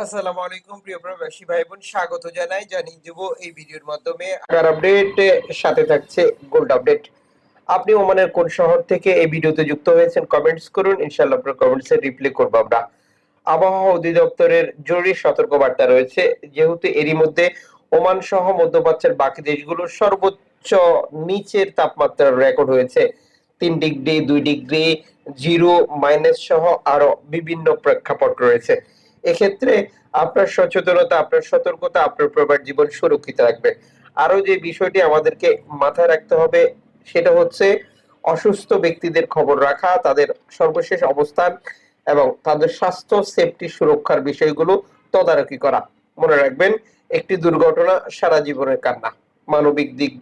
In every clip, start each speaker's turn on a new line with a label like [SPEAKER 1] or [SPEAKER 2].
[SPEAKER 1] আসসালামু আলাইকুম প্রিয় প্রবাসী ভাই বোন স্বাগত জানাই, জানিয়ে দেব এই ভিডিওর মাধ্যমে। আগার আপডেট সাথে থাকছে গোল্ড আপডেট আপনি ওমানের কোন শহর থেকে এই ভিডিওতে যুক্ত হয়েছেন কমেন্টস করুন, ইনশাআল্লাহ আপনার কমেন্টসে রিপ্লাই করব আমরা। আবহাওয়া অধিদপ্তরের জরুরি সতর্কবার্তা রয়েছে, যেহেতু এরই মধ্যে ওমান সহ মধ্যপ্রাচ্যের বাকি দেশগুলোর সর্বোচ্চ নিচের তাপমাত্রার রেকর্ড হয়েছে। তিন ডিগ্রি, দুই ডিগ্রি জিরো মাইনাস সহ আরও বিভিন্ন প্রেক্ষাপট রয়েছে। এক্ষেত্রে আপনার সচেতনতা, আপনার সতর্কতা, আপনার প্রবার জীবন সুরক্ষিত রাখবে। আরও যে বিষয়টি আমাদেরকে মাথায় রাখতে হবে, সেটা হচ্ছে অসুস্থ ব্যক্তিদের খবর রাখা, তাদের সর্বশেষ অবস্থান এবং তাদের স্বাস্থ্য সেফটি সুরক্ষার বিষয়গুলো তদারকি করা। মনে রাখবেন, একটি দুর্ঘটনা সারা জীবনের কান্না। মানবিক দিক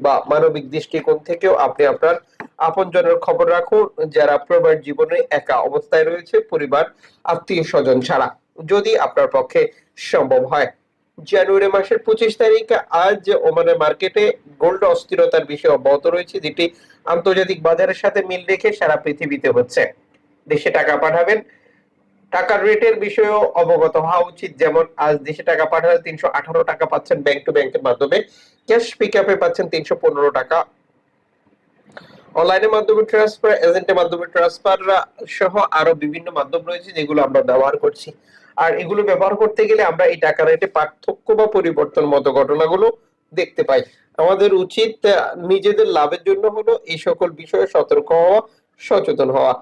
[SPEAKER 1] বা মানবিক দৃষ্টিকোণ থেকেও আপনি আপনার আপনজনের খবর রাখুন, যারা প্রবার জীবনে একা অবস্থায় রয়েছে, পরিবার আত্মীয় স্বজন ছাড়া। যদি আপনার পক্ষে সম্ভব হয়। জানুয়ারি মাসের পঁচিশ তারিখে, আজ ওমানের মার্কেটে গোল্ড অস্থিরতার বিষয়ে অব্যাহত রয়েছে। যেটি আন্তর্জাতিক বাজারের সাথে মিল রেখে সারা পৃথিবীতে হচ্ছে। দেশে টাকা পাঠাবেন। টাকার রেটের বিষয়েও অবগত হওয়া উচিত। যেমন, আজ দেশে টাকা পাঠালে তিনশো আঠারো টাকা পাচ্ছেন ব্যাংক টু ব্যাংকের মাধ্যমে। ক্যাশ পিক আপে পাচ্ছেন তিনশো পনেরো টাকা। অনলাইনের মাধ্যমে ট্রান্সফার এজেন্টের মাধ্যমে ট্রান্সফার সহ আরও বিভিন্ন মাধ্যম রয়েছে যেগুলো আমরা ব্যবহার করছি। আর এগুলো ব্যবহার করতে গেলে আমরা এই টাকা রেটে পার্থক্য বা পরিবর্তন মতো ঘটনাগুলো দেখতে পাই। আমাদের উচিত নিজেদের লাভের জন্য হলো এই সকল বিষয়ে সতর্ক হওয়া, সচেতন হওয়া।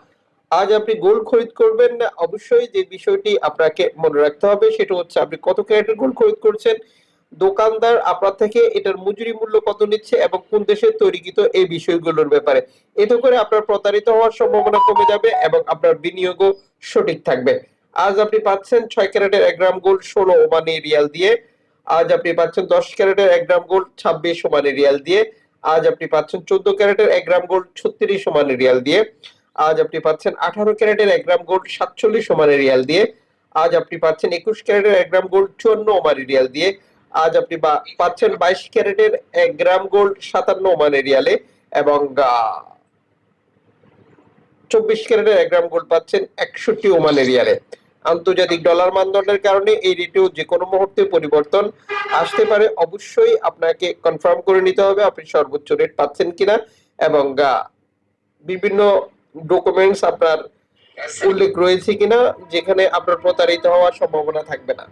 [SPEAKER 1] আজ আপনি গোল্ড খরিদ করবেন, অবশ্যই যে বিষয়টি আপনাকে মনে রাখতে হবে সেটা হচ্ছে আপনি কত ক্যারেটের গোল্ড খরিদ করছেন দোকানদার আপনার থেকে এটার মজুরি মূল্য কত নিচ্ছে এবং কোন দেশে তৈরিকৃত এই বিষয়গুলোর ব্যাপারে। এতে করে আপনার প্রতারিত হওয়ার সম্ভাবনা কমে যাবে এবং আপনার বিনিয়োগও সঠিক থাকবে। আজ আপনি পাচ্ছেন ছয় ক্যারেটের এক গ্রাম গোল্ড ষোলো ওমানি রিয়াল দিয়ে। আজ আপনি পাচ্ছেন দশ ক্যারেটের এক গ্রাম গোল্ড ছাব্বিশ ওমানি রিয়াল দিয়ে। আজ আপনি পাচ্ছেন চোদ্দ ক্যারেটের এক গ্রাম গোল্ড ছত্রিশ ওমানি রিয়াল দিয়ে। আজ আপনি পাচ্ছেন আঠারো ক্যারেটের এক গ্রাম গোল্ড সাতচল্লিশ ওমানি রিয়াল দিয়ে। আজ আপনি পাচ্ছেন একুশ ক্যারেটের এক গ্রাম গোল্ড চুয়ান্ন ওমানি রিয়াল দিয়ে। আজ আপনি পাচ্ছেন বাইশ ক্যারেটের এক গ্রাম গোল্ড সাতান্ন ওমানি রিয়ালে এবং চব্বিশ ক্যারেটের এক গ্রাম গোল্ড পাচ্ছেন একষট্টি ওমানি রিয়ালে। আন্তর্জাতিক ডলার মানদণ্ডের কারণে এই রেটেও যে কোনো মুহূর্তে পরিবর্তন আসতে পারে। অবশ্যই আপনাকে কনফার্ম করে নিতে হবে আপনি সর্বোচ্চ রেট পাচ্ছেন কিনা এবং বিভিন্ন ডকুমেন্টস আপনার উল্লেখ রয়েছে কিনা, যেখানে আপনার প্রতারিত হওয়ার সম্ভাবনা থাকবে না।